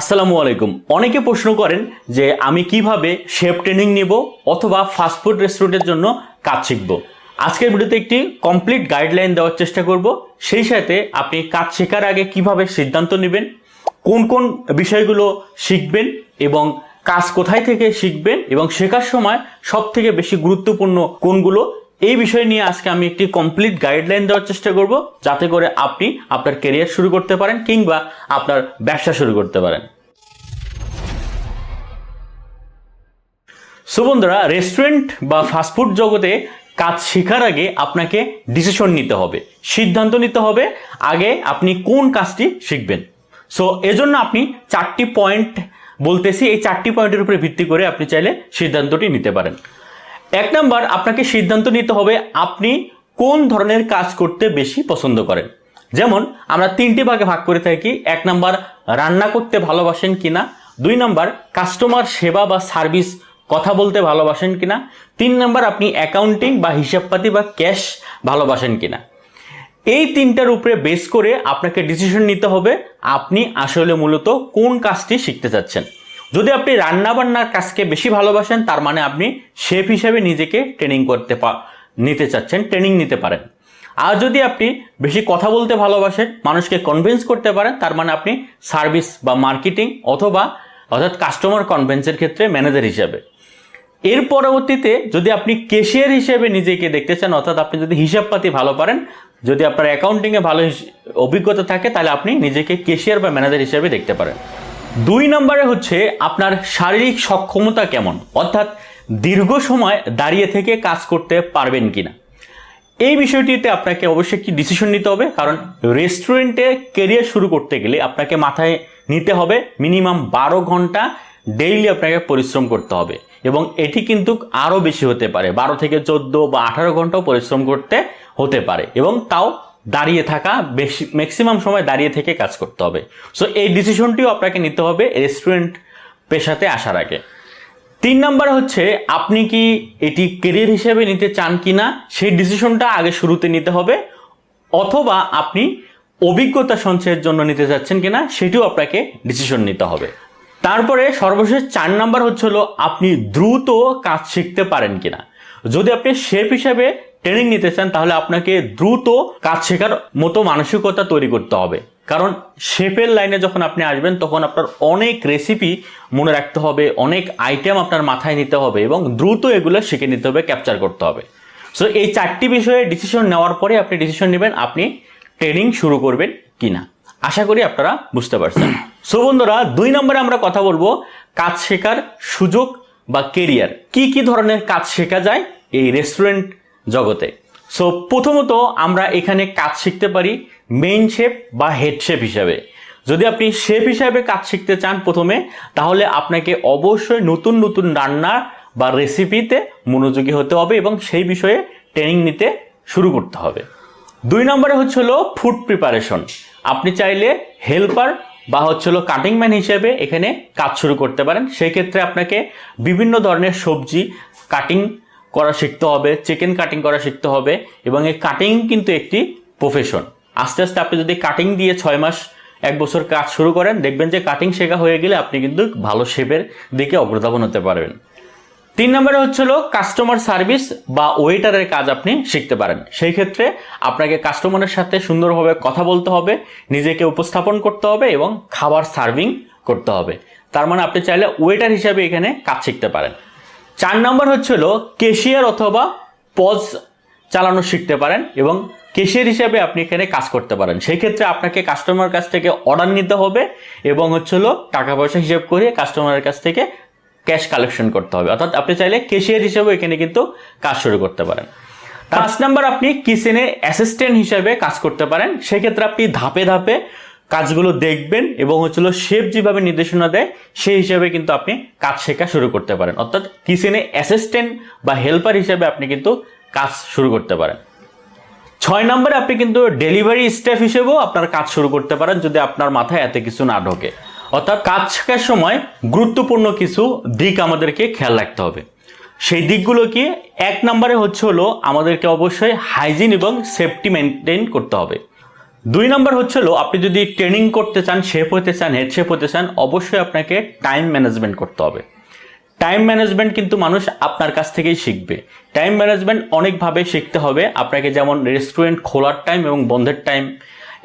আসসালামু আলাইকুম। অনেকে প্রশ্ন করেন যে আমি কীভাবে শেফ ট্রেনিং নিব অথবা ফাস্টফুড রেস্টুরেন্টের জন্য কাজ শিখব। আজকের ভিডিওতে একটি কমপ্লিট গাইডলাইন দেওয়ার চেষ্টা করব। সেই সাথে আপনি কাজ শেখার আগে কীভাবে সিদ্ধান্ত নেবেন, কোন কোন বিষয়গুলো শিখবেন এবং কাজ কোথায় থেকে শিখবেন এবং শেখার সময় সব থেকে বেশি গুরুত্বপূর্ণ কোনগুলো এই বিষয় নিয়ে আজকে আমি একটি কমপ্লিট গাইডলাইন দেওয়ার চেষ্টা করব, যাতে করে আপনি আপনার কেরিয়ার শুরু করতে পারেন কিংবা আপনার ব্যবসা শুরু করতে পারেন। সো বন্ধুরা রেস্টুরেন্ট বা ফাস্টফুড জগতে কাজ শেখার আগে আপনাকে ডিসিশন নিতে হবে, সিদ্ধান্ত নিতে হবে আগে আপনি কোন কাজটি শিখবেন। সো এজন্য আপনি চারটি পয়েন্ট বলতেছি, এই চারটি পয়েন্টের উপরে ভিত্তি করে আপনি চাইলে সিদ্ধান্তটি নিতে পারেন। এক নাম্বার, আপনাকে সিদ্ধান্ত নিতে হবে আপনি কোন ধরনের কাজ করতে বেশি পছন্দ করেন। যেমন, আমরা তিনটি ভাগে ভাগ করে থাকি। এক নাম্বার, রান্না করতে ভালোবাসেন কিনা? দুই নাম্বার, কাস্টমার সেবা বা সার্ভিস কথা বলতে ভালোবাসেন কিনা? তিন নাম্বার, আপনি অ্যাকাউন্টিং বা হিসাবপাতি বা ক্যাশ ভালোবাসেন কিনা? এই তিনটার উপরে বেস করে আপনাকে ডিসিশন নিতে হবে আপনি আসলে মূলত কোন কাজটি শিখতে চাচ্ছেন। যদি আপনি রান্না বান্নার কাজকে বেশি ভালোবাসেন, তার মানে আপনি শেফ হিসেবে নিজেকে ট্রেনিং করতে পা নিতে চাচ্ছেন, ট্রেনিং নিতে পারেন। আর যদি আপনি বেশি কথা বলতে ভালোবাসেন, মানুষকে কনভিন্স করতে পারেন, তার মানে আপনি সার্ভিস বা মার্কেটিং অথবা অর্থাৎ কাস্টমার কনভেন্সের ক্ষেত্রে ম্যানেজার হিসাবে। এর পরবর্তীতে যদি আপনি কেশিয়ার হিসেবে নিজেকে দেখতে চান, অর্থাৎ আপনি যদি হিসাবপাতি ভালো পারেন, যদি আপনার অ্যাকাউন্টিংয়ে ভালো অভিজ্ঞতা থাকে, তাহলে আপনি নিজেকে কেশিয়ার বা ম্যানেজার হিসেবে দেখতে পারেন। দুই নম্বরে হচ্ছে আপনার শারীরিক সক্ষমতা কেমন? অর্থাৎ দীর্ঘ সময় দাঁড়িয়ে থেকে কাজ করতে পারবেন কিনা? এই বিষয়টিতে আপনাকে অবশ্যই একটি ডিসিশন নিতে হবে, কারণ রেস্টুরেন্টে কেরিয়ার শুরু করতে গেলে আপনাকে মাথায় নিতে হবে মিনিমাম বারো ঘণ্টা ডেইলি আপনাকে পরিশ্রম করতে হবে। এবং এটি কিন্তু আরও বেশি হতে পারে, বারো থেকে চোদ্দ বা আঠারো ঘন্টাও পরিশ্রম করতে হতে পারে। এবং তাও দাঁড়িয়ে থাকা, বেশি ম্যাক্সিমাম সময় দাঁড়িয়ে থেকে কাজ করতে হবে। সো এই ডিসিশনটিও আপনাকে নিতে হবে রেস্টুরেন্ট পেশাতে আসার আগে। তিন নাম্বার হচ্ছে, আপনি কি এটি কেরিয়ার হিসেবে নিতে চান কি না সেই ডিসিশনটা আগে শুরুতে নিতে হবে, অথবা আপনি অভিজ্ঞতা সঞ্চয়ের জন্য নিতে চাচ্ছেন কিনা, সেটিও আপনাকে ডিসিশন নিতে হবে। তারপরে সর্বশেষ চার নাম্বার হলো, আপনি দ্রুত কাজ শিখতে পারেন কিনা। যদি আপনি শেফ হিসেবে ট্রেনিং নিতে চান তাহলে আপনাকে দ্রুত কাজ শেখার মতো মানসিকতা তৈরি করতে হবে। কারণ শেফের লাইনে যখন আপনি আসবেন, তখন আপনার অনেক রেসিপি মনে রাখতে হবে, অনেক আইটেম আপনার মাথায় নিতে হবে এবং দ্রুত এগুলো শিখে নিতে হবে ক্যাপচার করতে হবে। সো এই চারটি বিষয়ে ডিসিশন নেওয়ার পরে আপনি ডিসিশন নেবেন আপনি ট্রেনিং শুরু করবেন কিনা। আশা করি আপনারা বুঝতে পারছেন। সো বন্ধুরা, দুই নম্বরে আমরা কথা বলব, কাজ শেখার সুযোগ বা কেরিয়ার কি কি ধরনের কাজ শেখা যায় এই রেস্টুরেন্ট জগতে। সো প্রথমত আমরা এখানে কাজ শিখতে পারি মেইন শেপ বা হেড শেফ হিসাবে। যদি আপনি শেফ হিসাবে কাজ শিখতে চান প্রথমে, তাহলে আপনাকে অবশ্যই নতুন নতুন রান্না বা রেসিপিতে মনোযোগী হতে হবে এবং সেই বিষয়ে ট্রেনিং নিতে শুরু করতে হবে। দুই নম্বরে হচ্ছে হলো ফুড প্রিপারেশন আপনি চাইলে হেল্পার বা হচ্ছে হলো কাটিং ম্যান হিসেবে এখানে কাজ শুরু করতে পারেন। সেই ক্ষেত্রে আপনাকে বিভিন্ন ধরনের সবজি কাটিং করা শিখতে হবে চিকেন কাটিং করা শিখতে হবে এবং এই কাটিং কিন্তু একটি প্রফেশন আস্তে আস্তে আপনি যদি কাটিং দিয়ে ছয় মাস, এক বছর কাজ শুরু করেন, দেখবেন যে কাটিং শেখা হয়ে গেলে আপনি কিন্তু ভালো শেপের দিকে অগ্রধাবন হতে পারবেন। তিন নম্বরে হচ্ছে হলো কাস্টমার সার্ভিস বা ওয়েটারের কাজ আপনি শিখতে পারেন। সেই ক্ষেত্রে আপনাকে কাস্টমারের সাথে সুন্দরভাবে কথা বলতে হবে, নিজেকে উপস্থাপন করতে হবে এবং খাবার সার্ভিং করতে হবে। তার মানে আপনি চাইলে ওয়েটার হিসাবে এখানে কাজ শিখতে পারেন। চার নম্বর হচ্ছে হলো কেশিয়ার অথবা পজ চালানো শিখতে পারেন এবং কেশিয়ার হিসাবে আপনি এখানে কাজ করতে পারেন। সেই ক্ষেত্রে আপনাকে কাস্টমার কাছ থেকে অর্ডার নিতে হবে এবং হচ্ছে হলো টাকা পয়সা হিসেব করে কাস্টমারের কাছ থেকে ক্যাশ কালেকশন করতে হবে। অর্থাৎ আপনি চাইলে কেশিয়ার হিসেবে এখানে কিন্তু কাজ শুরু করতে পারেন। পাঁচ নাম্বার আপনি কিচেনে অ্যাসিস্ট্যান্ট হিসেবে কাজ করতে পারেন। সেক্ষেত্রে আপনি ধাপে ধাপে কাজগুলো দেখবেন এবং হচ্ছিল শেফ যেভাবে নির্দেশনা দেয়, সেই হিসাবে কিন্তু আপনি কাজ শেখা শুরু করতে পারেন। অর্থাৎ কিচেনে অ্যাসিস্ট্যান্ট বা হেল্পার হিসাবে আপনি কিন্তু কাজ শুরু করতে পারেন। ছয় নম্বরে আপনি কিন্তু ডেলিভারি স্টাফ হিসেবেও আপনার কাজ শুরু করতে পারেন, যদি আপনার মাথায় এত কিছু না ঢোকে। অর্থাৎ কাজ শেখার সময় গুরুত্বপূর্ণ কিছু দিক আমাদেরকে খেয়াল রাখতে হবে। সেই দিকগুলো কি? এক নম্বরে হচ্ছে হলো আমাদেরকে অবশ্যই হাইজিন এবং সেফটি মেনটেন করতে হবে। দুই নম্বর হচ্ছিল আপনি যদি ট্রেনিং করতে চান শেফ হতে চান হেড শেফ হতে চান, অবশ্যই আপনাকে টাইম ম্যানেজমেন্ট করতে হবে। টাইম ম্যানেজমেন্ট কিন্তু মানুষ আপনার কাছ থেকেই শিখবে। টাইম ম্যানেজমেন্ট অনেকভাবে শিখতে হবে। আপনাকে যেমন রেস্টুরেন্ট খোলার টাইম এবং বন্ধের টাইম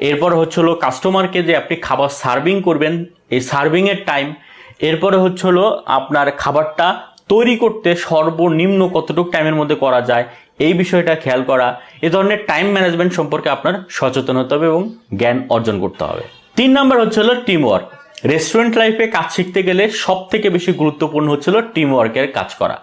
এরপর হচ্ছিল কাস্টমারকে যে আপনি খাবার সার্ভিং করবেন, এই সার্ভিংয়ের টাইম এরপরে হচ্ছিল আপনার খাবারটা তৈরি করতে সর্বনিম্ন কতটুকু টাইমের মধ্যে করা যায় এই বিষয়টা খেয়াল করা, এ ধরনের টাইম ম্যানেজমেন্ট সম্পর্কে আপনার সচেতন হতে হবে এবং জ্ঞান অর্জন করতে হবে। তিন নম্বর হচ্ছিল টিম ওয়ার্ক রেস্টুরেন্ট লাইফে কাজ শিখতে গেলে সব থেকে বেশি গুরুত্বপূর্ণ হচ্ছিল টিম ওয়ার্কের কাজ করা।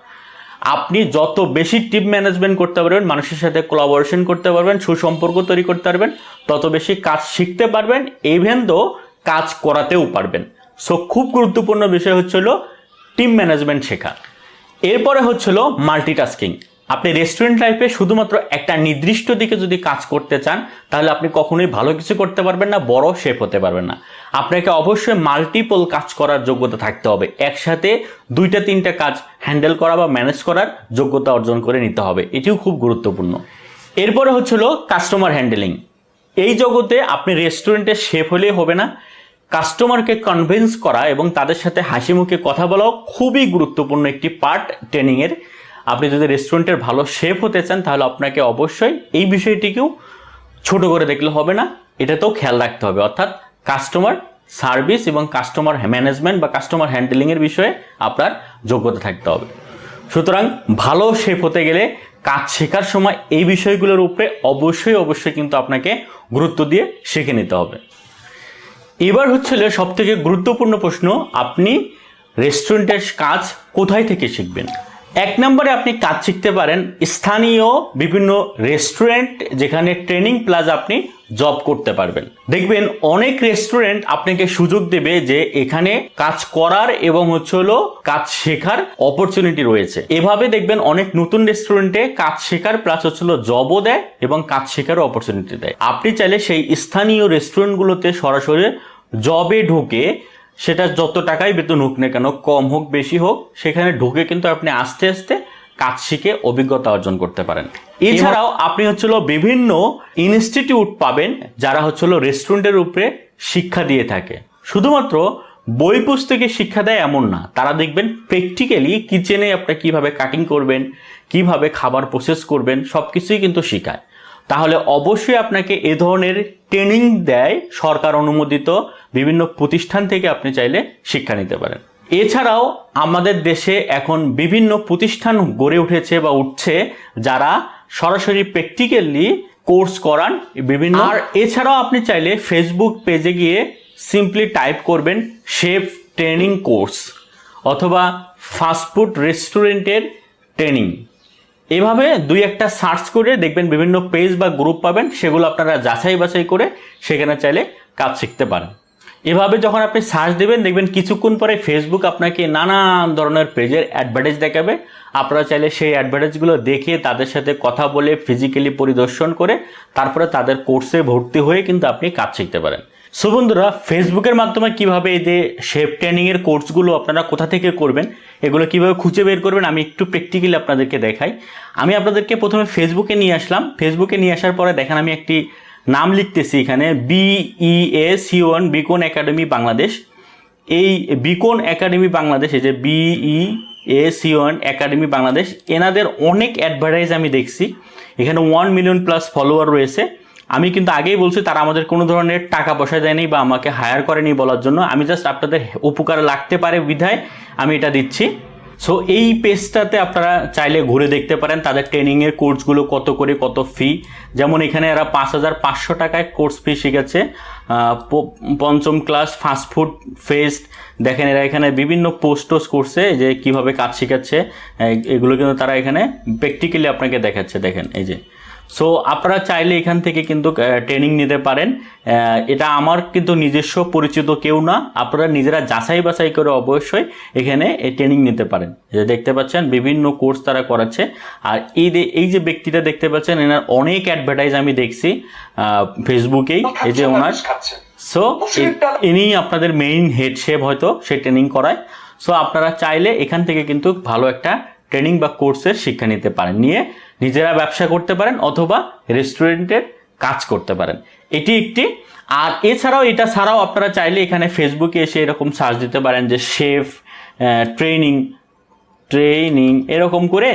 আপনি যত বেশি টিম ম্যানেজমেন্ট করতে পারবেন, মানুষের সাথে কোলাবোরেশন করতে পারবেন, সুসম্পর্ক তৈরি করতে পারবেন, তত বেশি কাজ শিখতে পারবেন ইভেন দো কাজ করাতেও পারবেন। সো খুব গুরুত্বপূর্ণ বিষয় হচ্ছিল টিম ম্যানেজমেন্ট শেখা। এরপরে হচ্ছিল মাল্টিটাস্কিং আপনি রেস্টুরেন্ট লাইফে শুধুমাত্র একটা নির্দিষ্ট দিকে যদি কাজ করতে চান, তাহলে আপনি কখনোই ভালো কিছু করতে পারবেন না, বড় শেপ হতে পারবেন না। আপনাকে অবশ্যই মাল্টিপল কাজ করার যোগ্যতা থাকতে হবে। একসাথে দুইটা, তিনটা কাজ হ্যান্ডেল করা বা ম্যানেজ করার যোগ্যতা অর্জন করে নিতে হবে। এটিও খুব গুরুত্বপূর্ণ। এরপরে হচ্ছিল কাস্টমার হ্যান্ডেলিং এই জগতে আপনি রেস্টুরেন্টের শেফ হলেই হবে না। কাস্টমারকে কনভিন্স করা এবং তাদের সাথে হাসি মুখে কথা বলাও খুবই গুরুত্বপূর্ণ একটি পার্ট ট্রেনিংয়ের আপনি যদি রেস্টুরেন্টের ভালো শেফ হতে চান, তাহলে আপনাকে অবশ্যই এই বিষয়টিকেও ছোট করে দেখলে হবে না। এটাতেও খেয়াল রাখতে হবে। অর্থাৎ কাস্টমার সার্ভিস এবং কাস্টমার ম্যানেজমেন্ট বা কাস্টমার হ্যান্ডেলিংয়ের বিষয়ে আপনার যোগ্যতা থাকতে হবে। সুতরাং ভালো শেফ হতে গেলে কাজ শেখার সময় এই বিষয়গুলোর উপরে অবশ্যই অবশ্যই কিন্তু আপনাকে গুরুত্ব দিয়ে শিখে নিতে হবে। এবার হচ্ছিল সব থেকে গুরুত্বপূর্ণ প্রশ্ন, আপনি রেস্টুরেন্টের কাজ কোথায় থেকে শিখবেন? এক নম্বরে আপনি কাজ শিখতে পারেন স্থানীয় বিভিন্ন রেস্টুরেন্ট যেখানে ট্রেনিং প্লাস আপনি জব করতে পারবেন। দেখবেন অনেক রেস্টুরেন্ট আপনাকে সুযোগ দেবে যে এখানে কাজ করার এবং হচ্ছে হলো কাজ শেখার অপরচুনিটি রয়েছে। এভাবে দেখবেন অনেক নতুন রেস্টুরেন্টে কাজ শেখার প্লাস হচ্ছিল জবও দেয় এবং কাজ শেখারও অপরচুনিটি দেয়। আপনি চাইলে সেই স্থানীয় রেস্টুরেন্টগুলোতে সরাসরি জবে ঢুকে সেটা যত টাকাই বেতন হোক না কেন, কম হোক, বেশি হোক, সেখানে ঢুকে কিন্তু আপনি আস্তে আস্তে কাজ শিখে অভিজ্ঞতা অর্জন করতে পারেন। এছাড়াও আপনি হচ্ছিল বিভিন্ন ইনস্টিটিউট পাবেন যারা হচ্ছিল রেস্টুরেন্টের উপরে শিক্ষা দিয়ে থাকে। শুধুমাত্র বই পুস্তকে শিক্ষা দেয় এমন না, তারা দেখবেন প্র্যাকটিক্যালি কিচেনে আপনি কীভাবে কাটিং করবেন, কীভাবে খাবার প্রসেস করবেন সব কিছুই কিন্তু শেখায়। তাহলে অবশ্যই আপনাকে এ ধরনের ট্রেনিং দেয় সরকার অনুমোদিত বিভিন্ন প্রতিষ্ঠান থেকে আপনি চাইলে শিক্ষা নিতে পারেন। এছাড়াও আমাদের দেশে এখন বিভিন্ন প্রতিষ্ঠান গড়ে উঠেছে বা উঠছে যারা সরাসরি প্র্যাকটিক্যালি কোর্স করান বিভিন্ন। আর এছাড়াও আপনি চাইলে ফেসবুক পেজে গিয়ে সিম্পলি টাইপ করবেন শেফ ট্রেনিং কোর্স অথবা ফাস্টফুড রেস্টুরেন্টের ট্রেনিং এভাবে দুই একটা সার্চ করে দেখবেন বিভিন্ন পেজ বা গ্রুপ পাবেন, সেগুলো আপনারা যাচাই বাছাই করে সেখানে চাইলে কাজ শিখতে পারেন। এভাবে যখন আপনি সার্চ দেবেন, দেখবেন কিছুক্ষণ পরে ফেসবুক আপনাকে নানান ধরনের পেজের অ্যাডভার্টাইজ দেখাবে। আপনারা চাইলে সেই অ্যাডভার্টাইজগুলো দেখে তাদের সাথে কথা বলে ফিজিক্যালি পরিদর্শন করে তারপরে তাদের কোর্সে ভর্তি হয়ে কিন্তু আপনি কাজ শিখতে পারেন। সো বন্ধুরা ফেসবুকের মাধ্যমে কীভাবে এই যে শেপ ট্রেনিংয়ের কোর্সগুলো আপনারা কোথা থেকে করবেন, এগুলো কীভাবে খুঁজে বের করবেন, আমি একটু প্র্যাকটিক্যালি আপনাদেরকে দেখাই। আমি আপনাদেরকে প্রথমে ফেসবুকে নিয়ে আসলাম। ফেসবুকে নিয়ে আসার পরে দেখেন, আমি একটি নাম লিখতেছি এখানে B E A C one Beacon academy Bangladesh এই বিকন একাডেমি বাংলাদেশ এই যে B E A C one academy Bangladesh এনাদের অনেক অ্যাডভার্টাইজ আমি দেখছি। এখানে ওয়ান মিলিয়ন প্লাস ফলোয়ার রয়েছে। আমি কিন্তু আগেই বলছি, তারা আমাদের কোনো ধরনের টাকা পয়সা দেয়নি বা আমাকে হায়ার করেনি বলার জন্য। আমি জাস্ট আপনাদের উপকারে লাগতে পারে বিধায় আমি এটা দিচ্ছি। সো এই পেজটাতে আপনারা চাইলে ঘুরে দেখতে পারেন তাদের ট্রেনিংয়ের কোর্সগুলো কত করে কত ফি যেমন এখানে এরা পাঁচ হাজার পাঁচশো টাকায় কোর্স ফি শিখেছে। পঞ্চম ক্লাস ফাস্টফুড ফেস্ট দেখেন এরা এখানে বিভিন্ন পোস্ট করছে যে কীভাবে কাজ শিখাচ্ছে। এগুলো কিন্তু তারা এখানে প্র্যাকটিক্যালি আপনাকে দেখাচ্ছে। দেখেন, এই যে। সো আপনারা চাইলে এখান থেকে কিন্তু ট্রেনিং নিতে পারেন। এটা আমার কিন্তু নিজস্ব পরিচিত কেউ না। আপনারা নিজেরা যাচাই বাছাই করে অবশ্যই এখানে এই ট্রেনিং নিতে পারেন। যে দেখতে পাচ্ছেন বিভিন্ন কোর্স তারা করাচ্ছে। আর এই যে এই যে ব্যক্তিটা দেখতে পাচ্ছেন এনার অনেক অ্যাডভার্টাইজ আমি দেখছি ফেসবুকেই এই যে ওনার। সো ইনি আপনাদের মেইন হেড শেপ হয়তো সে ট্রেনিং করায়। সো আপনারা চাইলে এখান থেকে কিন্তু ভালো একটা ট্রেনিং বা কোর্সের শিক্ষা নিতে পারেন। নিয়ে নিজেরা ব্যবসা করতে পারেন অথবা রেস্টুরেন্টের কাজ করতে পারেন। এটি একটি। আর এছাড়াও এটা ছাড়াও আপনারা চাইলে এখানে ফেসবুকে এসে এরকম সার্চ দিতে পারেন যে শেফ ট্রেনিং ট্রেনিং, এরকম করে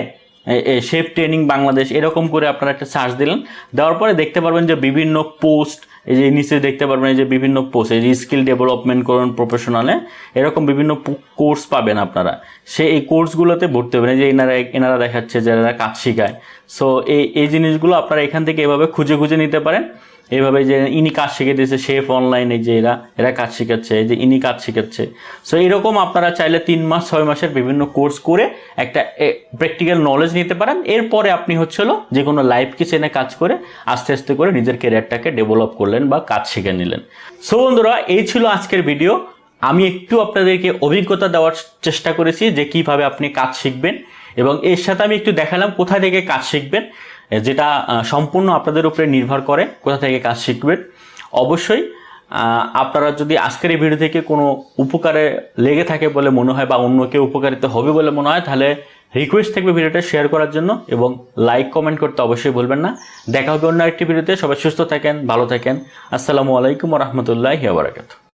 শেফ ট্রেনিং বাংলাদেশ এরকম করে আপনারা একটা সার্চ দিলেন। দেওয়ার পরে দেখতে পারবেন যে বিভিন্ন পোস্ট এই যে নিচে দেখতে পারবেন এই যে বিভিন্ন পোস্ট এই যে স্কিল ডেভেলপমেন্ট করুন প্রফেশনালে এরকম বিভিন্ন কোর্স পাবেন আপনারা। সে এই কোর্সগুলোতে ভর্তি হবেন। যে এনারা এনারা দেখাচ্ছে এনারা কাজ শেখায়। সো এই এই জিনিসগুলো আপনারা এখান থেকে এভাবে খুঁজে খুঁজে নিতে পারেন। এইভাবে যে ইনি কাজ শিখে দিয়েছে শেফ অনলাইনে যে এরা এরা কাজ শিখাচ্ছে, এই যে ইনি কাজ শিখাচ্ছে। সো এরকম আপনারা চাইলে তিন মাস, ছয় মাসের বিভিন্ন কোর্স করে একটা প্র্যাকটিক্যাল নলেজ নিতে পারেন। এরপরে আপনি হচ্ছিল যে কোনো লাইফ কিচেনে কাজ করে আস্তে আস্তে করে নিজের ক্যারিয়ারটাকে ডেভেলপ করলেন বা কাজ শিখে নিলেন। সো বন্ধুরা, এই ছিল আজকের ভিডিও আমি একটু আপনাদেরকে অভিজ্ঞতা দেওয়ার চেষ্টা করেছি যে কীভাবে আপনি কাজ শিখবেন এবং এর সাথে আমি একটু দেখালাম কোথা থেকে কাজ শিখবেন। যেটা সম্পূর্ণ আপনাদের উপরে নির্ভর করে কোথা থেকে কাজ শিখবেন। অবশ্যই আপনারা যদি আজকের এই ভিডিও থেকে কোনো উপকারে লেগে থাকে বলে মনে হয় বা অন্য কেউ উপকারিত হবে বলে মনে হয়, তাহলে রিকোয়েস্ট থাকবে ভিডিওটা শেয়ার করার জন্য এবং লাইক কমেন্ট করতে অবশ্যই ভুলবেন না। দেখা হবে অন্য একটি ভিডিওতে। সবাই সুস্থ থাকেন, ভালো থাকেন। আসসালামু আলাইকুম রহমতুল্লাহ বারাকাতু